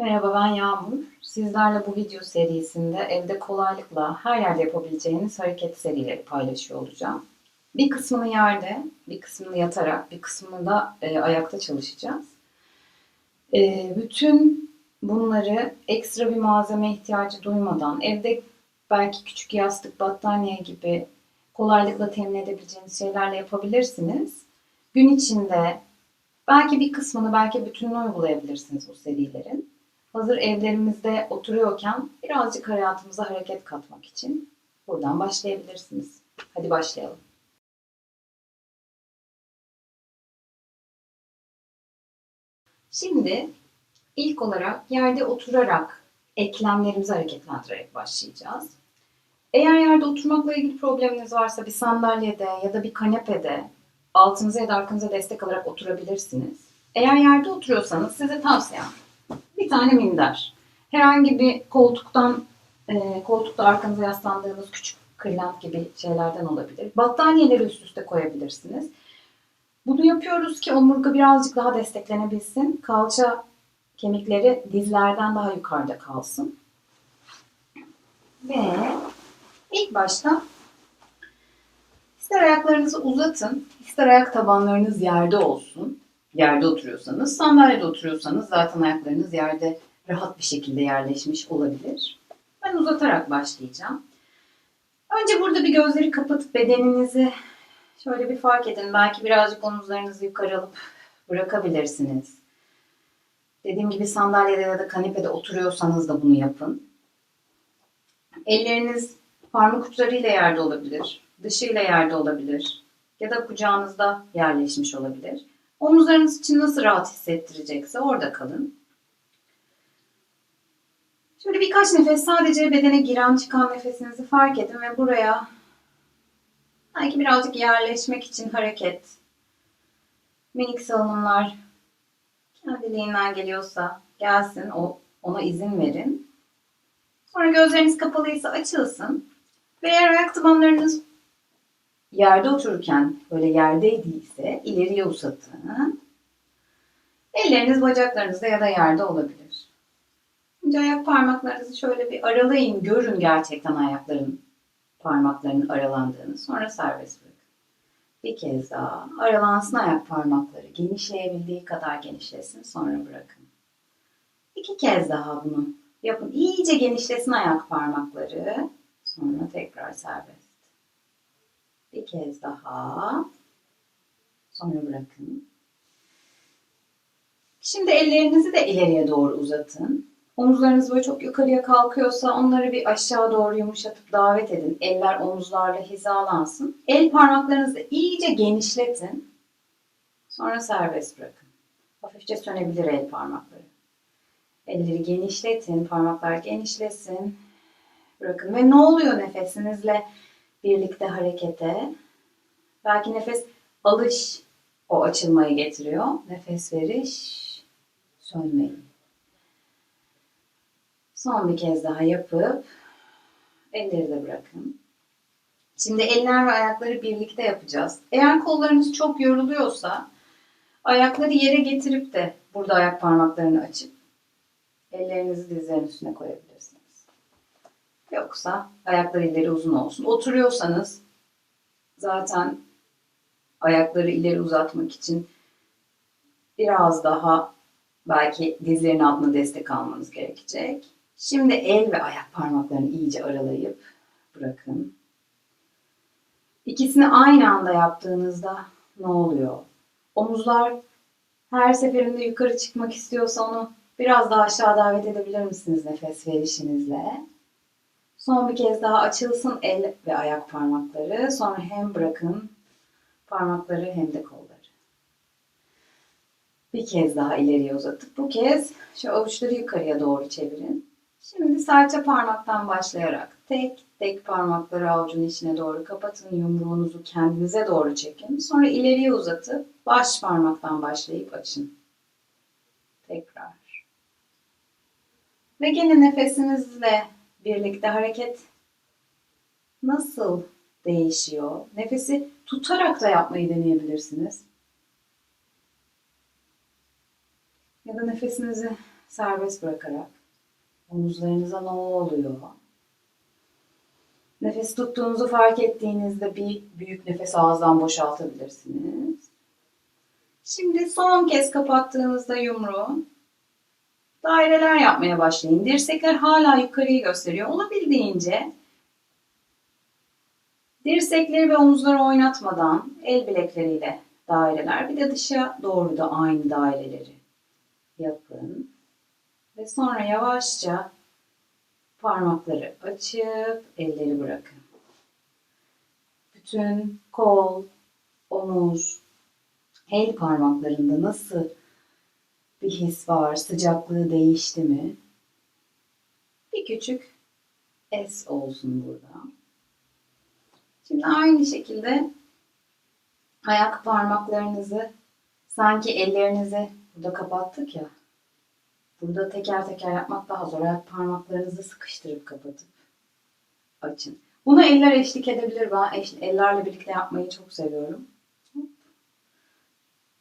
Merhaba ben Yağmur. Sizlerle bu video serisinde evde kolaylıkla her yerde yapabileceğiniz hareket serileri paylaşıyor olacağım. Bir kısmını yerde, bir kısmını yatarak, bir kısmını da e, ayakta çalışacağız. E, bütün bunları ekstra bir malzeme ihtiyacı duymadan evde belki küçük yastık, battaniye gibi kolaylıkla temin edebileceğiniz şeylerle yapabilirsiniz. Gün içinde belki bir kısmını, belki bütününü uygulayabilirsiniz bu serilerin. Hazır evlerimizde oturuyorken birazcık hayatımıza hareket katmak için buradan başlayabilirsiniz. Hadi başlayalım. Şimdi ilk olarak yerde oturarak eklemlerimizi hareketlendirerek başlayacağız. Eğer yerde oturmakla ilgili probleminiz varsa bir sandalyede ya da bir kanepede altınıza ya da arkanıza destek alarak oturabilirsiniz. Eğer yerde oturuyorsanız size tavsiyem bir tane minder. Herhangi bir koltuktan, e, koltukta arkanıza yaslandığınız küçük kırlent gibi şeylerden olabilir. Battaniyeleri üst üste koyabilirsiniz. Bunu yapıyoruz ki omurga birazcık daha desteklenebilsin. Kalça kemikleri dizlerden daha yukarıda kalsın. Ve ilk başta ister ayaklarınızı uzatın, ister ayak tabanlarınız yerde olsun. Yerde oturuyorsanız, sandalyede oturuyorsanız zaten ayaklarınız yerde rahat bir şekilde yerleşmiş olabilir. Ben uzatarak başlayacağım. Önce burada bir gözleri kapatıp bedeninizi şöyle bir fark edin. Belki birazcık omuzlarınızı yukarı alıp bırakabilirsiniz. Dediğim gibi sandalyede ya da kanepede oturuyorsanız da bunu yapın. Elleriniz parmak uçlarıyla yerde olabilir, dışıyla yerde olabilir ya da kucağınızda yerleşmiş olabilir. Omuzlarınız için nasıl rahat hissettirecekse orada kalın. Şöyle birkaç nefes sadece bedene giren çıkan nefesinizi fark edin ve buraya belki birazcık yerleşmek için hareket, minik salınımlar kendiliğinden geliyorsa gelsin, o ona izin verin. Sonra gözleriniz kapalıysa açılsın. Ve eğer ayak tabanlarınız yerde otururken böyle yerdeydiyse ileriye uzatın. Elleriniz bacaklarınızda ya da yerde olabilir. Önce ayak parmaklarınızı şöyle bir aralayın. Görün gerçekten ayakların parmaklarının aralandığını. Sonra serbest bırakın. Bir kez daha aralansın ayak parmakları. Genişleyebildiği kadar genişlesin. Sonra bırakın. İki kez daha bunu yapın. İyice genişlesin ayak parmakları. Sonra tekrar serbest. Bir kez daha. Sonra bırakın. Şimdi ellerinizi de ileriye doğru uzatın. Omuzlarınız böyle çok yukarıya kalkıyorsa onları bir aşağı doğru yumuşatıp davet edin. Eller omuzlarla hizalansın. El parmaklarınızı iyice genişletin. Sonra serbest bırakın. Hafifçe sönebilir el parmakları. Elleri genişletin, parmaklar genişlesin. Bırakın ve ne oluyor nefesinizle birlikte harekete? Belki nefes alış o açılmayı getiriyor. Nefes veriş, sönmeyi. Son bir kez daha yapıp elleri de bırakın. Şimdi eller ve ayakları birlikte yapacağız. Eğer kollarınız çok yoruluyorsa ayakları yere getirip de burada ayak parmaklarını açıp ellerinizi dizlerin üstüne koyabilirsiniz. Yoksa ayakları ileri uzun olsun. Oturuyorsanız zaten ayakları ileri uzatmak için biraz daha belki dizlerin altına destek almanız gerekecek. Şimdi el ve ayak parmaklarını iyice aralayıp bırakın. İkisini aynı anda yaptığınızda ne oluyor? Omuzlar her seferinde yukarı çıkmak istiyorsa onu biraz daha aşağı davet edebilir misiniz nefes verişinizle? Son bir kez daha açılsın el ve ayak parmakları. Sonra hem bırakın parmakları hem de kolları. Bir kez daha ileriye uzatıp bu kez şu avuçları yukarıya doğru çevirin. Şimdi serçe parmaktan başlayarak tek tek parmakları avucun içine doğru kapatın. Yumruğunuzu kendinize doğru çekin. Sonra ileriye uzatıp baş parmaktan başlayıp açın. Tekrar. Ve gene nefesinizle birlikte hareket nasıl değişiyor? Nefesi tutarak da yapmayı deneyebilirsiniz. Ya da nefesinizi serbest bırakarak omuzlarınıza ne oluyor? Nefes tuttuğunuzu fark ettiğinizde bir büyük nefes ağızdan boşaltabilirsiniz. Şimdi son kez kapattığınızda yumruğu daireler yapmaya başlayın. Dirsekler hala yukarıyı gösteriyor. Olabildiğince dirsekleri ve omuzları oynatmadan el bilekleriyle daireler bir de dışa doğru da aynı daireleri yapın. Ve sonra yavaşça parmakları açıp elleri bırakın. Bütün kol, omuz, el parmaklarında nasıl bir his var, sıcaklığı değişti mi? Bir küçük es olsun burada. Şimdi aynı şekilde ayak parmaklarınızı sanki ellerinizi burada kapattık ya. Burada teker teker yapmak daha zor. Ayak parmaklarınızı sıkıştırıp kapatıp açın. Buna eller eşlik edebilir. Ben ellerle birlikte yapmayı çok seviyorum.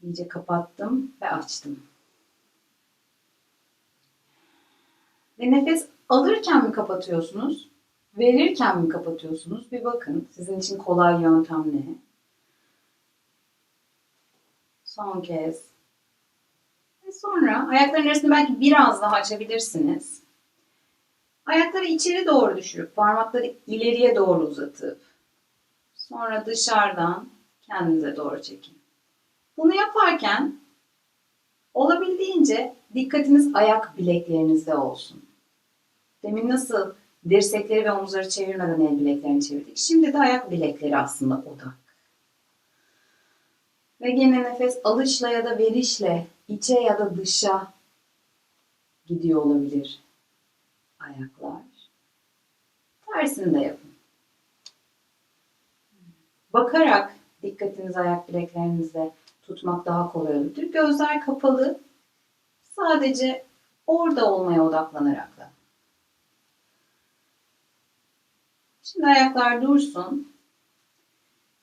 İyice kapattım ve açtım. Ve nefes alırken mi kapatıyorsunuz? Verirken mi kapatıyorsunuz? Bir bakın. Sizin için kolay yöntem ne? Son kez. Ve sonra ayakların arasını belki biraz daha açabilirsiniz. Ayakları içeri doğru düşürüp parmakları ileriye doğru uzatıp sonra dışarıdan kendinize doğru çekin. Bunu yaparken olabildiğince dikkatiniz ayak bileklerinizde olsun. Demin nasıl dirsekleri ve omuzları çevirmeden el bileklerini çevirdik. Şimdi de ayak bilekleri aslında odak. Ve gene nefes alışla ya da verişle içe ya da dışa gidiyor olabilir ayaklar. Tersini de yapın. Bakarak dikkatinizi ayak bileklerinizde tutmak daha kolay olabilir. Gözler kapalı. Sadece orada olmaya odaklanarak da. Şimdi ayaklar dursun.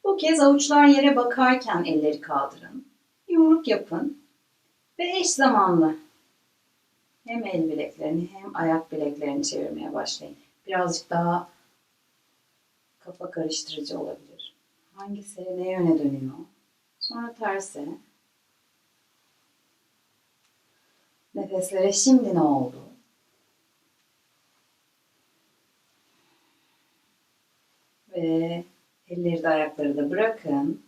Bu kez avuçlar yere bakarken elleri kaldırın. Yumruk yapın. Ve eş zamanlı hem el bileklerini hem ayak bileklerini çevirmeye başlayın. Birazcık daha kafa karıştırıcı olabilir. Hangisi ne yöne dönüyor? Sonra terse. Nefeslere şimdi ne oldu? Ve elleri de ayakları da bırakın.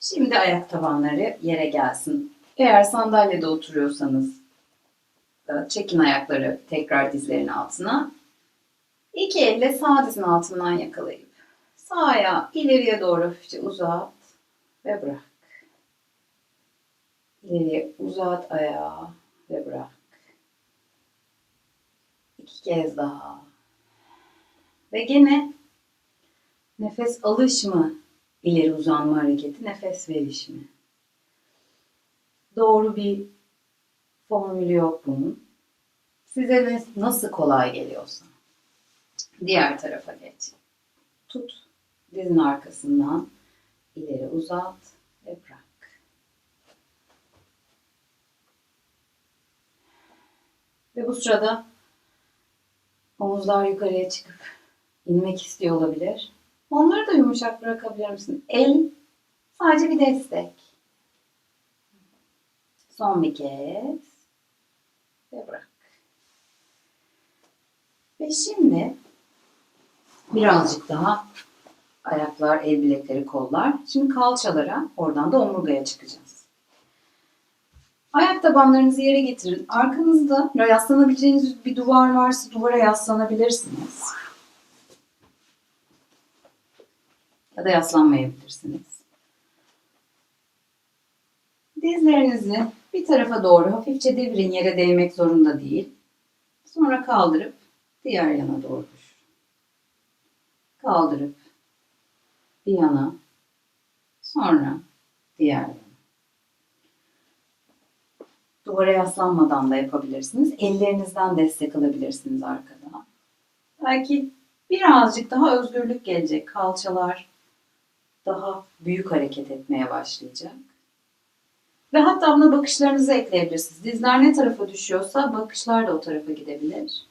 Şimdi ayak tabanları yere gelsin. Eğer sandalyede oturuyorsanız da çekin ayakları tekrar dizlerin altına. İki elle sağ dizin altından yakalayıp sağ ayağı ileriye doğru hafifçe uzat ve bırak. İleriye uzat ayağı ve bırak. İki kez daha. Ve gene nefes alış mı ileri uzanma hareketi, nefes veriş mi? Doğru bir formülü yok bunun. Size nasıl kolay geliyorsa. Diğer tarafa geç. Tut dizin arkasından ileri uzat ve bırak. Ve bu sırada omuzlar yukarıya çıkıp inmek istiyor olabilir. Onları da yumuşak bırakabilir misin? El sadece bir destek. Son bir kez. Ve bırak. Ve şimdi birazcık daha ayaklar, el bilekleri, kollar. Şimdi kalçalara, oradan da omurgaya çıkacağız. Ayak tabanlarınızı yere getirin. Arkanızda yaslanabileceğiniz bir duvar varsa duvara yaslanabilirsiniz. Ya da yaslanmayabilirsiniz. Dizlerinizi bir tarafa doğru hafifçe devirin. Yere değmek zorunda değil. Sonra kaldırıp diğer yana doğru düşün. Kaldırıp bir yana. Sonra diğer yana. Duvara yaslanmadan da yapabilirsiniz. Ellerinizden destek alabilirsiniz arkada. Belki birazcık daha özgürlük gelecek. Kalçalar daha büyük hareket etmeye başlayacak. Ve hatta buna bakışlarınızı ekleyebilirsiniz. Dizler ne tarafa düşüyorsa bakışlar da o tarafa gidebilir.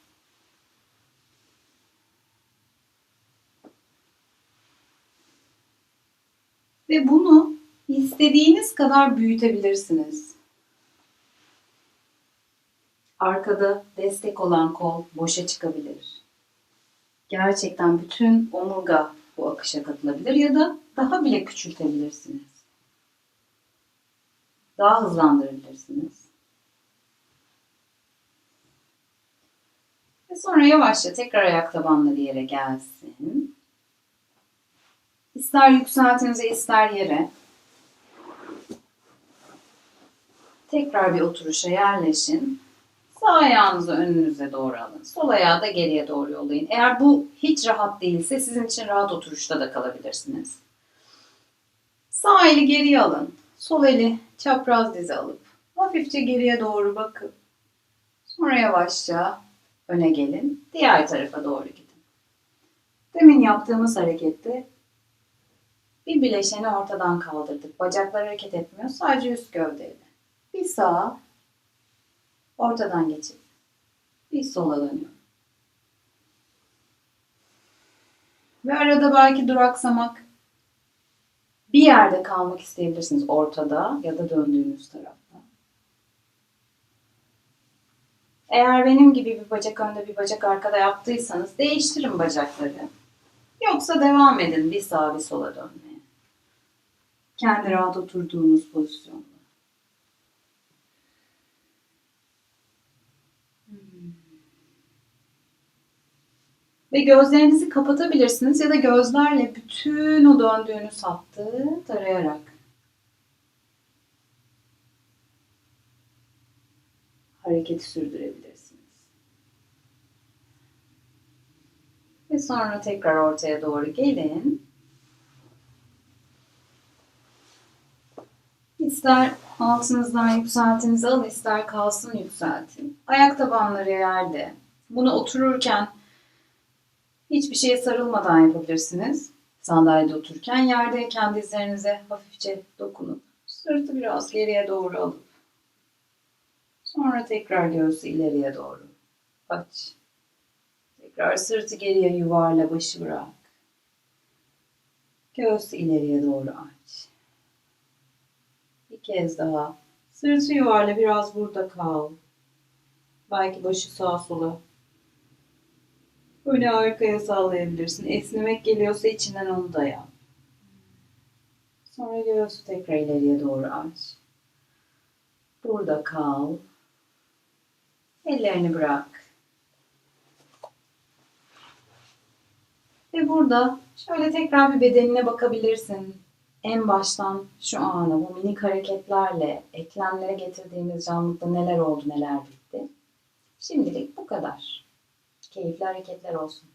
Ve bunu istediğiniz kadar büyütebilirsiniz. Arkada destek olan kol boşa çıkabilir. Gerçekten bütün omurga bu akışa katılabilir ya da daha bile küçültebilirsiniz. Daha hızlandırabilirsiniz. Ve sonra yavaşça tekrar ayak tabanları yere gelsin. İster yükseltinize ister yere. Tekrar bir oturuşa yerleşin. Sağ ayağınızı önünüze doğru alın. Sol ayağı da geriye doğru yollayın. Eğer bu hiç rahat değilse sizin için rahat oturuşta da kalabilirsiniz. Sağ eli geriye alın. Sol eli çapraz dize alıp hafifçe geriye doğru bakıp sonra yavaşça öne gelin. Diğer tarafa doğru gidin. Demin yaptığımız harekette bir bileşeni ortadan kaldırdık. Bacaklar hareket etmiyor. Sadece üst gövdeyle. Bir sağa ortadan geçip bir sola dönüyor. Ve arada belki duraksamak bir yerde kalmak isteyebilirsiniz ortada ya da döndüğünüz tarafta. Eğer benim gibi bir bacak önde bir bacak arkada yaptıysanız değiştirin bacakları. Yoksa devam edin bir sağa bir sola dönmeye. Kendi rahat oturduğunuz pozisyonda. Ve gözlerinizi kapatabilirsiniz ya da gözlerle bütün o döndüğünüz hattı tarayarak. Hareketi sürdürebilirsiniz. Ve sonra tekrar ortaya doğru gelin. İster altınızdan yükseltinizi alın, ister kalsın yükseltin. Ayak tabanları yerde. Bunu otururken Hiçbir şeye sarılmadan yapabilirsiniz. Sandalyede otururken yerdeyken dizlerinize hafifçe dokunup sırtı biraz geriye doğru alıp sonra tekrar göğsü ileriye doğru aç. Tekrar sırtı geriye yuvarla başı bırak. Göğsü ileriye doğru aç. Bir kez daha. Sırtı yuvarla biraz burada kal. Belki başı sağa sola Böyle arkaya sallayabilirsin. Esnemek geliyorsa içinden onu da yap. Sonra göğsü tekrar ileriye doğru aç. Burada kal. Ellerini bırak. Ve burada şöyle tekrar bir bedenine bakabilirsin. En baştan şu ana bu minik hareketlerle eklemlere getirdiğimiz canlılıkta neler oldu neler bitti. Şimdilik bu kadar. Keyifli hareketler olsun.